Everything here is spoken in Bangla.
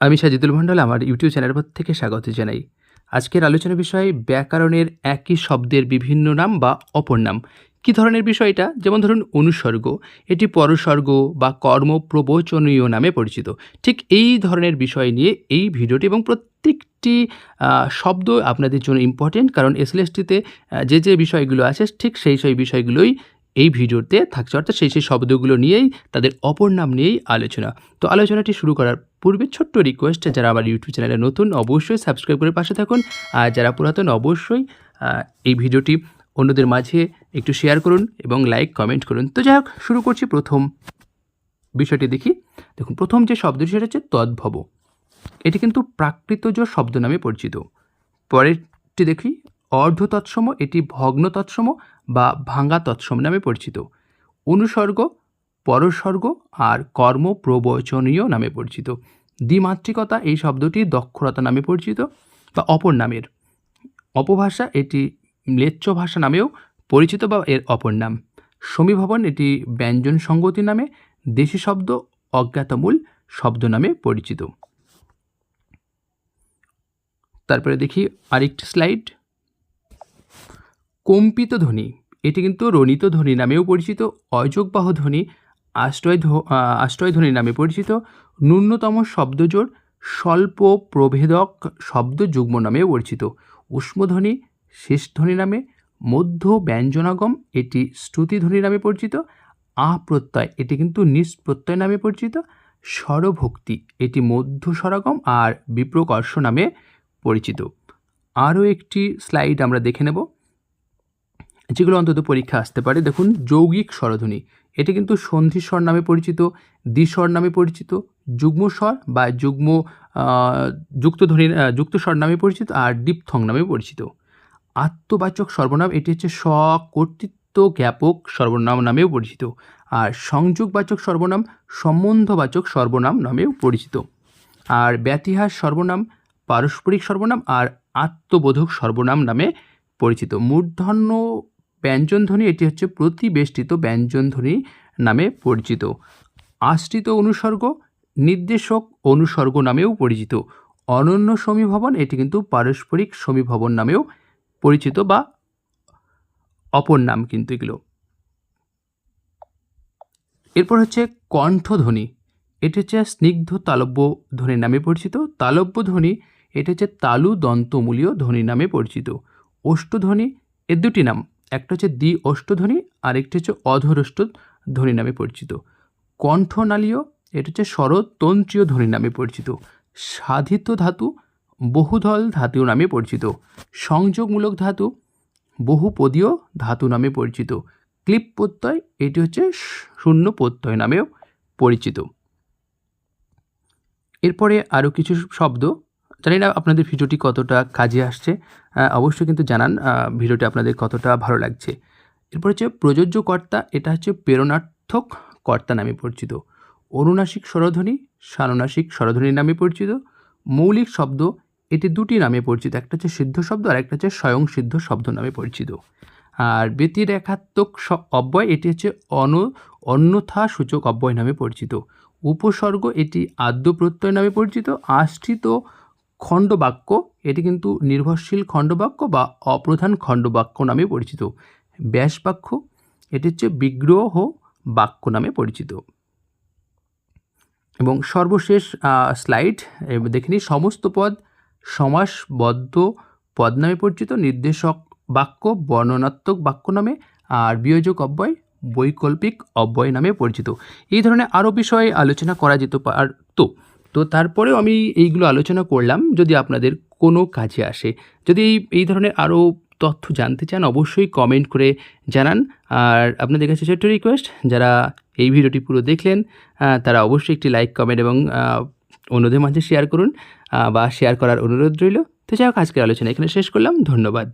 আমি সাজিদুল মণ্ডল আমার ইউটিউব চ্যানেলের পর থেকে স্বাগত জানাই। আজকের আলোচনা বিষয় ব্যাকরণের একই শব্দের বিভিন্ন নাম বা অপর নাম। কী ধরনের বিষয় এটা? যেমন ধরুন, অনুসর্গ। এটি পরসর্গ বা কর্ম প্রবচনীয় নামে পরিচিত। ঠিক এই ধরনের বিষয় নিয়ে এই ভিডিওটি এবং প্রত্যেকটি শব্দ আপনাদের জন্য ইম্পর্টেন্ট কারণ এসএলএসটিতে যে যে বিষয়গুলো আছে, ঠিক সেই সেই বিষয়গুলোই এই ভিডিওতে থাকছে। অর্থাৎ সেই সেই শব্দগুলো নিয়েই তাদের অপর নাম নিয়েই আলোচনা। তো আলোচনাটি শুরু করার পূর্বে ছোট্ট রিকোয়েস্ট যারা আমার ইউটিউব চ্যানেলে নতুন, অবশ্যই সাবস্ক্রাইব করে পাশে থাকুন। আর যারা পুরাতন, অবশ্যই এই ভিডিওটি অন্যদের মাঝে একটু শেয়ার করুন এবং লাইক কমেন্ট করুন। তো যাই হোক, শুরু করছি প্রথম বিষয়টি দেখি। দেখুন, প্রথম যে শব্দটি, সেটা হচ্ছে তদ্ভব। এটি কিন্তু প্রাকৃতজ শব্দ নামে পরিচিত। পরেরটি দেখি অর্ধ তৎসম এটি ভগ্ন তৎসম বা ভাঙ্গা তৎসম নামে পরিচিত। অনুসর্গ পরসর্গ আর কর্ম প্রবচনীয় নামে পরিচিত। দ্বিমাত্রিকতা এই শব্দটি দক্ষরতা নামে পরিচিত বা অপর নামের। অপভাষা এটি ম্লেচ্ছ ভাষা নামেও পরিচিত বা এর অপর নাম। সমীভবন এটি ব্যঞ্জন সঙ্গতি নামে, দেশি শব্দ অজ্ঞাতমূল শব্দ নামে পরিচিত। তারপরে দেখি আরেকটি স্লাইড। কম্পিত ধ্বনি, এটি কিন্তু রণিত ধ্বনি নামেও পরিচিত, অযোগবাহ ধ্বনি আশ্রয় ধ্ব- আহ, আশ্রয় ধ্বনি নামে পরিচিত। ন্যূনতম শব্দজোড় স্বল্প প্রভেদক শব্দ যুগ্ম নামেও পরিচিত। উষ্মধ্বনি শেষ ধ্বনি নামে মধ্য ব্যঞ্জনাগম এটি শ্রুতিধ্বনি নামে পরিচিত। আ প্রত্যয় এটি কিন্তু নিষ্প্রত্যয় নামে পরিচিত। স্বরভক্তি এটি মধ্য স্বরাগম আর বিপ্রকর্ষ নামে পরিচিত। আরও একটি স্লাইড আমরা দেখে নেব। যেগুলো অন্তত পরীক্ষা আসতে পারে। দেখুন যৌগিক স্বরধ্বনি এটি কিন্তু সন্ধি স্বর নামে পরিচিত দ্বিস্বর নামে পরিচিত যুগ্ম স্বর বা যুগ্ম আহ, যুক্ত ধ্বনি যুক্ত স্বর নামে পরিচিত আর ডিপথং নামে পরিচিত। আত্মবাচক সর্বনাম এটি হচ্ছে স্বকর্তৃত্ব জ্ঞাপক সর্বনাম নামেও পরিচিত। আর সংযোগবাচক সর্বনাম সম্বন্ধবাচক সর্বনাম নামেও পরিচিত। আর ব্যতিহাস সর্বনাম পারস্পরিক সর্বনাম আর আত্মবোধক সর্বনাম নামে পরিচিত। মূর্ধন্য ব্যঞ্জনধ্বনি এটি হচ্ছে প্রতিবেষ্টিত ব্যঞ্জনধ্বনি নামে পরিচিত। আশ্রিত অনুসর্গ, নির্দেশক অনুসর্গ নামেও পরিচিত। অনন্য সমীভবন, এটি কিন্তু পারস্পরিক সমীভবন নামেও পরিচিত বা অপর নাম কিন্তু এগুলো। এরপর হচ্ছে কণ্ঠধ্বনি, এটি হচ্ছে স্নিগ্ধ তালব্য ধ্বনি নামে পরিচিত। তালব্য ধ্বনি, এটি হচ্ছে তালু দন্তমূলীয় ধ্বনি নামে পরিচিত। অষ্টধ্বনি, এর দুটি নাম। একটা হচ্ছে দ্বি অষ্টধ্বনি আর একটি হচ্ছে অধরষ্ট ধ্বনি নামে পরিচিত। কণ্ঠনালীয়, এটা হচ্ছে স্বরতন্ত্রীয় ধ্বনি নামে পরিচিত। সাধিত ধাতু, বহুধল ধাতু নামে পরিচিত। সংযোগমূলক ধাতু, বহুপদীয় ধাতু নামে পরিচিত। ক্লিপ প্রত্যয়, এটি হচ্ছে শূন্য প্রত্যয় নামেও পরিচিত। এরপরে আরও কিছু শব্দ। জানি না আপনাদের ভিডিওটি কতটা কাজে আসছে অবশ্যই কিন্তু জানান ভিডিওটি আপনাদের কতটা ভালো লাগছে। এরপর হচ্ছে প্রযোজ্য কর্তা এটা হচ্ছে প্রেরণার্থক কর্তা নামে পরিচিত। অনুনাসিক স্বরধ্বনি, সানুনাসিক স্বরধ্বনি নামে পরিচিত। মৌলিক শব্দ, এটি দুটি নামে পরিচিত, একটা হচ্ছে সিদ্ধ শব্দ আর একটা হচ্ছে স্বয়ং সিদ্ধ শব্দ নামে পরিচিত। আর ব্যতিরেখাত্মক অব্যয়, এটি হচ্ছে অন, অন্যথা সূচক অব্যয় নামে পরিচিত। উপসর্গ, এটি আদ্য প্রত্যয় নামে পরিচিত। আশ্রিত খণ্ডবাক্য, এটি কিন্তু নির্ভরশীল খণ্ডবাক্য বা অপ্রধান খণ্ডবাক্য নামে পরিচিত। ব্যাস বাক্য এটি হচ্ছে বিগ্রহ বাক্য নামে পরিচিত। এবং সর্বশেষ স্লাইড দেখে নিই, সমস্ত পদ সমাসবদ্ধ পদ নামে পরিচিত, নির্দেশক বাক্য, বর্ণনাত্মক বাক্য নামে, আর বিয়োজক অব্যয়, বৈকল্পিক অব্যয় নামে পরিচিত। এই ধরনের আরও বিষয়ে আলোচনা করা যেত পারতো। তো তারপরেও আমি এইগুলো আলোচনা করলাম, যদি আপনাদের কোনো কাজে আসে। যদি এই ধরনের আরও তথ্য জানতে চান, অবশ্যই কমেন্ট করে জানান। আর আপনাদের কাছে ছোট্ট রিকোয়েস্ট যারা এই ভিডিওটি পুরো দেখলেন তারা অবশ্যই একটি লাইক কমেন্ট এবং অন্যদের মাঝে শেয়ার করুন। বা শেয়ার করার অনুরোধ রইল। তো যাই হোক, আজকের আলোচনা এখানে শেষ করলাম। ধন্যবাদ।